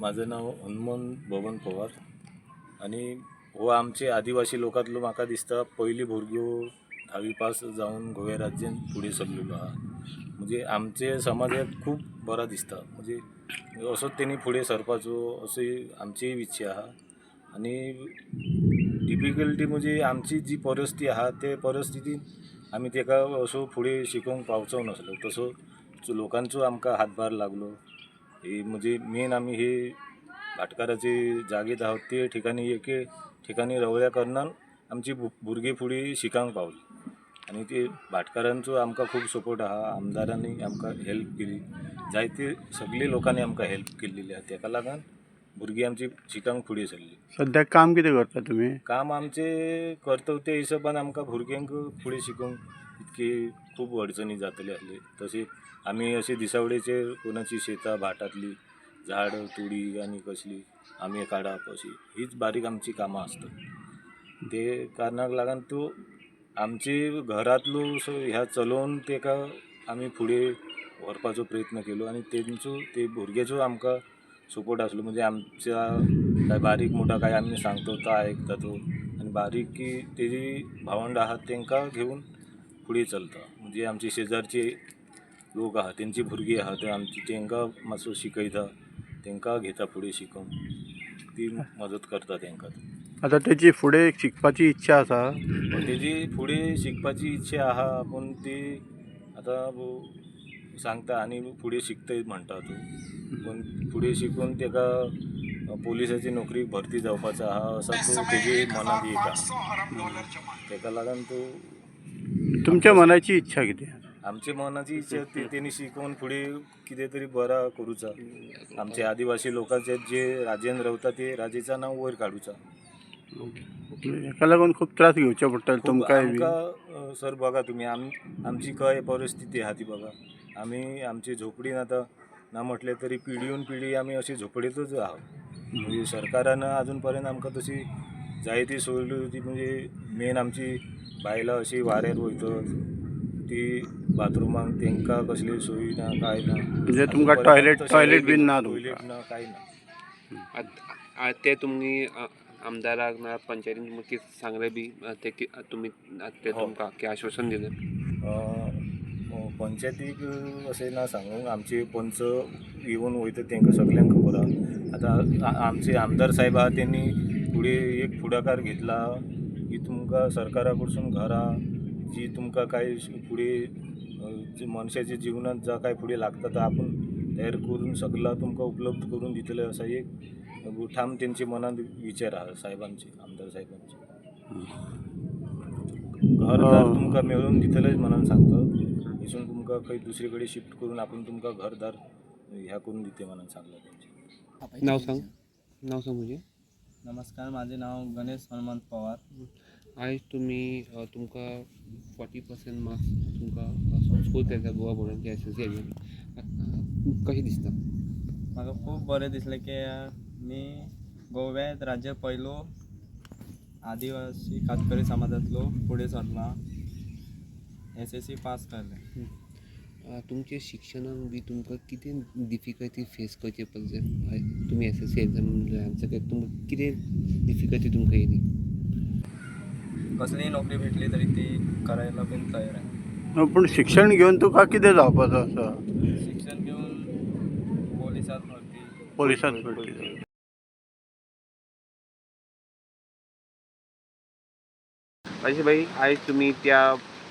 माझं नाव हनुमन भवन पवार. आणि हो आमचे आदिवासी लोकांतलो म्हाका दिसता पयली भुरग्यो धावी पास जावन गोव्या राज्यान फुडें सरलेलो आहा म्हणजे आमचे समाजात खूब बरा दिसता. म्हणजे असोच तेणी फुडें सरपाचो अशी आमचीय इच्छा आहा आणि डिफिकल्टी म्हणजे आमची जी परिस्थिती आहा ते परिस्थितीन आमी तेका असो फुडें शिकोवंक पावचो नासलो. तसो लोकांचो आमकां हातभार लागलो. ही म्हणजे मेन आम्ही हे भाटकाराचे जागेत आहोत ते ठिकाणी एके ठिकाणी रवल्या कारणान आमची भु भुरगीं फुडें शिकांक पावली. आनी ते भाटकारांचो आमकां खूब सपोर्ट आहा आमदारांनी आमकां हेल्प केली. जायते सगळे लोकांनी आमकां हेल्प केल्लेली आहा. तेका लागून भुरगीं आमची शिकांक फुडें सरली. सध्या काम कितें करता तुमी काम आमचे कर्तव्य हिशोबान आमकां भुरग्यांक फुडें शिकोवंक इतके खूब अडचणी जातले असले तसे आमी असे दिसावडेचेर कोणाची शेतां भाटातली झाड तुडी आनी कसली आम्ही काडप अशी हीच बारीक आमची कामां असतात. ते कारणाक लागून तो आमची घरांतलो ह्या चलोवन तेका आमी फुडें व्हरपाचो प्रयत्न केलो आनी तेंचो ते भुरग्याचो आमकां सपोर्ट आसलो म्हणजे आमच्या काय बारीक मोठा काय आमी सांगतो तो आयकता तो. आनी बारीक की तेजी भावंड आहात तेंकां घेवन फुडें चलता. म्हणजे आमचे शेजारचे लोक आहा तेंची भुरगीं आहा ते आमची तेंकां मातसो शिकयता तेंकां घेता फुडें शिकोवन ती मदत करता तेंकां आतां तेची फुडें शिकपाची इच्छा आसा पण तेजी फुडें शिकपाची इच्छा आहा पूण ती आतां सांगता आनी फुडें शिकतय म्हणटा तूं. पूण फुडें शिकून तेका पोलिसाची नोकरी भरती जावपाचो आहा असो तो तेजी मनात येता तेका लागून तूं तुमच्या मनाची इच्छा कितें आमच्या मनाची इच्छा ती तेणी शिकून फुडें कितें तरी बरा करूचा. आमचे आदिवासी लोकांचे जे राज्यान रावता ते राजेचं नांव वयर काडूचा हेका लागून खूब त्रास घेवचे आमकां अ, सर बघा तुम्ही आम आमची काय परिस्थिती आहा ती बघा. आम्ही आमची झोपडीन आता ना म्हटले तरी पिढीहून पिढी आम्ही अशी झोपडीतच आहोत. म्हणजे सरकारानं अजूनपर्यंत आमकां तशी जायती सोय म्हणजे मेन आमची बायलां अशी वाऱ्यार वयतात ती बाथरुमाक तेंकां कसली सोय ना काय ना. म्हणजे तुमकां टॉयलेट टॉयलेट बीन ना टॉयलेट ना काय ना. आ- ते तुमी अ, आमदाराक ना पंचायतीन तुमकां कितें सांगलें बी ते कि- तुमी ते हो. तुमकां की आश्वासन दिलें. अ, पंचायतीक अशें ना सांगूंक आमचे पंच येवन वयता तेंकां सगल्यांक खबर आहा. आतां आ- आमचे आमदार साहेब आहा तेणी फुडें एक फुडाकार घेतला. तुमकां सरकारा कडसून घरां जी तुमकां काय फुडें मनशाच्या जिवनांत जा काय फुडें लागता तो आपूण तयार करून सगळा तुमकां उपलब्ध करून दितले असा एक ठाम तेंचे मनात विचार आहा साहेबांचे आमदार साहेबांचे. घरदार. तुमकां मेळून दितलेच म्हणून सांगता. हिसून तुमकां खंय दुसरे कडेन शिफ्ट करून आपूण तुमकां घरदार ह्या करून दिते म्हणून सांगला तेंचे नाव सांग. नाव सांग म्हणजे नमस्कार माझे नाव गणेश हनुमंत पवार. आयज तुमी तुमकां फोर्टी पर्सेंट मार्क्स तुमकां स्कोर केला गोवा बोर्डाची एस एस सी कशें दिसता? म्हाका खूब बरें दिसलें की मी गोव्यात राज्य पयलो आदिवासी कातकरी समाजांतलो फुडें सरला एस एस सी पास केलें तुमचे शिक्षणाक बी तुमकां कितें डिफिकल्टी फेस करचे पडले? तुमी एस एस सी एग्जाम तुमकां कितें डिफिकल्टी तुमकां येयली कसलीय नोकरी भेटली तरी ती करायला पण तयार आहे. पूण शिक्षण घेवन तुका कितें जावपाचो आसा शिक्षण घेऊन पोलिसात भरती. पोलिसांत अशें भाई आयज तुमी त्या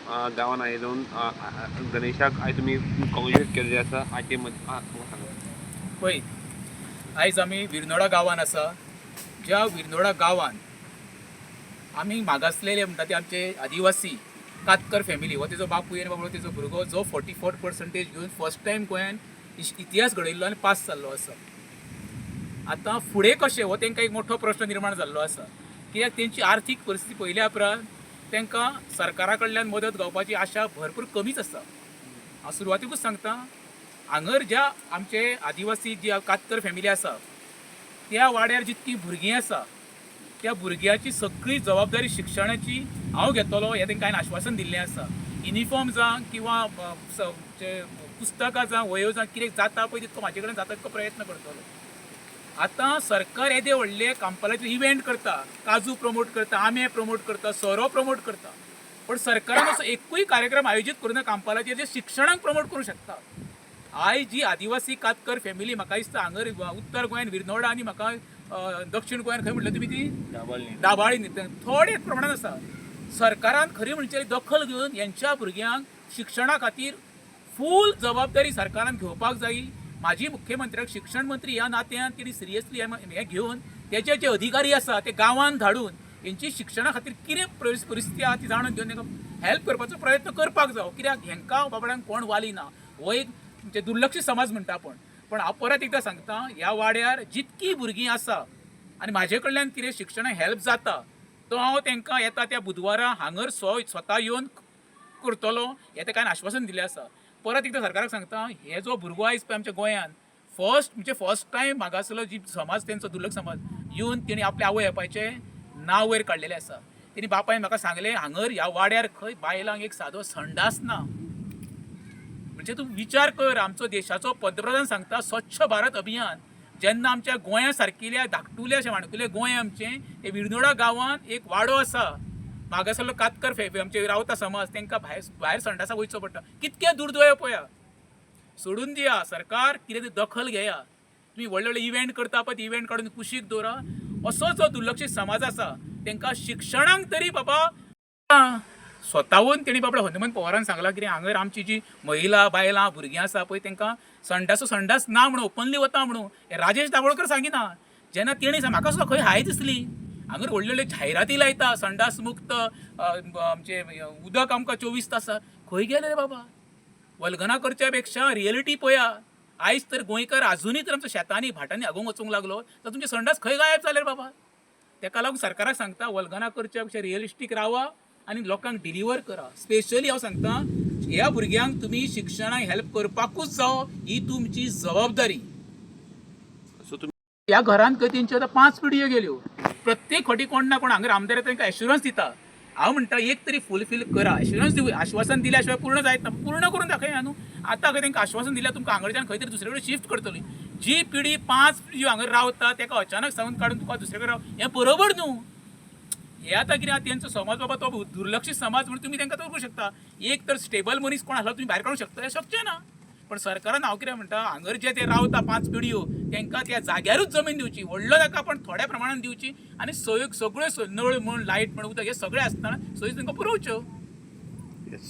अ, गांवान आयलोन अ, अ, गणेशाक आयज तुमी कॉंग्रेट केल्लें आसा हाचे मद आ, म्हाका सांगा. पळय आयज आमी विरनोडा गांवान आसा ज्या विरनोडा गांवान आमी मागासलेले म्हणटा ते आमचे आदिवासी कातकर फॅमिली हो तेजो बापूय आनी बाबडो तेजो भुरगो जो फोर्टी फोर पर्संटेज घेवन फर्स्ट टायम गोंयान इतिहास घडयल्लो आनी पास जाल्लो आसा आतां फुडें कशें हो तांकां एक मोठो प्रश्न निर्माण जाल्लो आसा कित्याक तेंची आर्थीक परिस्थिती पयल्या उपरांत तांकां सरकारा कडल्यान मदत गावपाची आशा भरपूर कमीच आसा हांव सुरवातीकूच सांगता हांगर ज्या आमचे आदिवासी जी कातकर फॅमिली आसा त्या वाड्यार जितकी भुरगीं आसा त्या भुरग्याची सगळी जबाबदारी शिक्षणाची हांव घेतलो हें तांकां हांवें आश्वासन दिल्लें आसा युनिफॉर्म जावं किंवा पुस्तकां जावं वयो जावं कितें जाता पळय तितको म्हाजे कडेन जाता तितको प्रयत्न करतलो. आतां सरकार येदे व्हडले कांपालाचे इव्हेंट करता काजू प्रमोट करता आंबे प्रमोट करता सोरो प्रमोट करता. पण सरकारान असो एकूय कार्यक्रम आयोजीत करून कांपालाचेर जे शिक्षणाक प्रमोट करूं शकता. आयज जी आदिवासी कातकर फॅमिली म्हाका दिसता हांगर उत्तर गोंयान विरनोडा आनी म्हाका दक्षिण गोंयान खंय म्हटलें तुमी ती? दाबाळी न्ही थोडे प्रमाणात आसा सरकारान खरी म्हणजे दखल घेवन यांच्या भुरग्यांक शिक्षणा खातीर फूल जबाबदारी सरकारान घेवपाक जायी माझी मुख्यमंत्र्याक शिक्षण मंत्री ह्या नात्यान तेणी सिरियसली हें घेवन तेचे जे अधिकारी आसा ते गांवांत धाडून हेंची शिक्षणा खातीर कितें परिस- परिस्थिती आहा ती जाणून घेवन तांकां हेल्प करपाचो प्रयत्न करपाक जावो कित्याक हेंकां बाबड्यांक कोण वाली ना हो एक म्हणजे दुर्लक्षीत समाज म्हणटा आपण. पण हांव परत एकदां सांगता ह्या वाड्यार जितकी भुरगीं आसा आनी म्हाजे कडल्यान कितें शिक्षणाक हेल्प जाता तो हांव तांकां येता त्या बुधवारा हांगर स्व स्वता येवन करतलो हें ताका आश्वासन दिलें आसा परत एकदां सरकाराक सांगता हे जो भुरगो आयज पळय आमच्या गोंयांत फर्स्ट म्हणजे फर्स्ट टायम हांगासलो जी समाज तेंचो दुर्लक्ष समाज येवन तेणी आपल्या आवय बापायचें नांव वयर काडलेलें आसा तेणी बापायन म्हाका सांगलें हांगर ह्या वाड्यार खंय बायलांक एक सादो संडास ना. म्हणजे तूं विचार कर आमचो देशाचो पंतप्रधान सांगता स्वच्छ भारत अभियान जेन्ना आमच्या गोंया सारकिल्या धाकटुल्या अशें माणकुलें गोंय आमचें हे विरनोडा गांवांत एक वाडो आसा मागासलो कातकर फे आमचे रावता समाज तांकां भायर भायर संडासा वयचो पडटा. कितकें दुर्दैव पळया सोडून दिया सरकार कितें तरी दखल घेया. तुम्ही व्हडले व्हडले इव्हेंट करता पळय इव्हेंट काडून कुशीक दवरा असो जो दुर्लक्षीत समाज आसा तांकां शिक्षणांक तरी बाबा स्वताहून तेणी बाबडो हनुमंत पवारान सांगलां कितें हांगर आमची जी महिला बायलां भुरगीं आसा पळय तांकां संडासो संडास ना म्हणून ओपनली वता म्हणून. हे राजेश दाबोळकर सांगिना जेन्ना तेणी म्हाका सुद्दां खंय हाय दिसली. हांगर व्हडल्यो व्हडल्यो जायराती लायता संडास मुक्त आमचे उदक आमकां चोवीस तास खंय गेले रे बाबा? वल्गना करच्या पेक्षा रियलिटी पळया आयज तर गोंयकार आजुनी तर आमच्या शेतांनी भाटांनी आगोंक वचूंक लागलो. तर तुमचे संडास खंय गायब जाले रे बाबा? तेका लागून सरकाराक सांगता वल्गना करच्या पेक्षा रियलिस्टीक रावा. आनी लोकांक डिलिव्हर करा. स्पेशली हांव सांगता ह्या भुरग्यांक तुमी शिक्षणाक हेल्प करपाकूच जावो ही तुमची जबाबदारी. सो तुमी ह्या घरांत खंय तेंच्यो आतां पांच पिढयो गेल्यो. प्रत्येक फावटी कोण ना कोण हांगर आमदार तांकां एश्युरन्स दिता. हांव म्हणटा एक तरी फुलफील करा. एश्युरन्स दिवं आश्वासन दिल्या शिवाय पूर्ण जायत ना. पूर्ण करून दाखया न्हू. आतां खंय तांकां आश्वासन दिल्या तुमकां हांगच्यान खंय तरी दुसरे कडेन शिफ्ट करतली. जी पिढी पांच पिढयो हांगर रावता ताका अचानक सांगून काडून तुका दुसरे कडेन राव. हें बरोबर न्हू. हे आता कितें आहा तेंचो समाज बाबा तो दुर्लक्षीत समाज म्हणून तुमी तांकां करूंक शकता. एक तर स्टेबल मनीस कोण आसलो तुमी भायर काडूंक शकता हें शक्य ना? पण सरकारान हांव कितें म्हणटा हांगर जे ते रावता पांच पिढयो तांकां त्या जाग्यारूच जमीन दिवची व्हडलो ताका पण थोड्या प्रमाणान दिवची आनी सयो सगळ्यो नळ म्हण लायट म्हण उदक हे सगळें आसतना सोयी तांकां पुरोवच्यो येस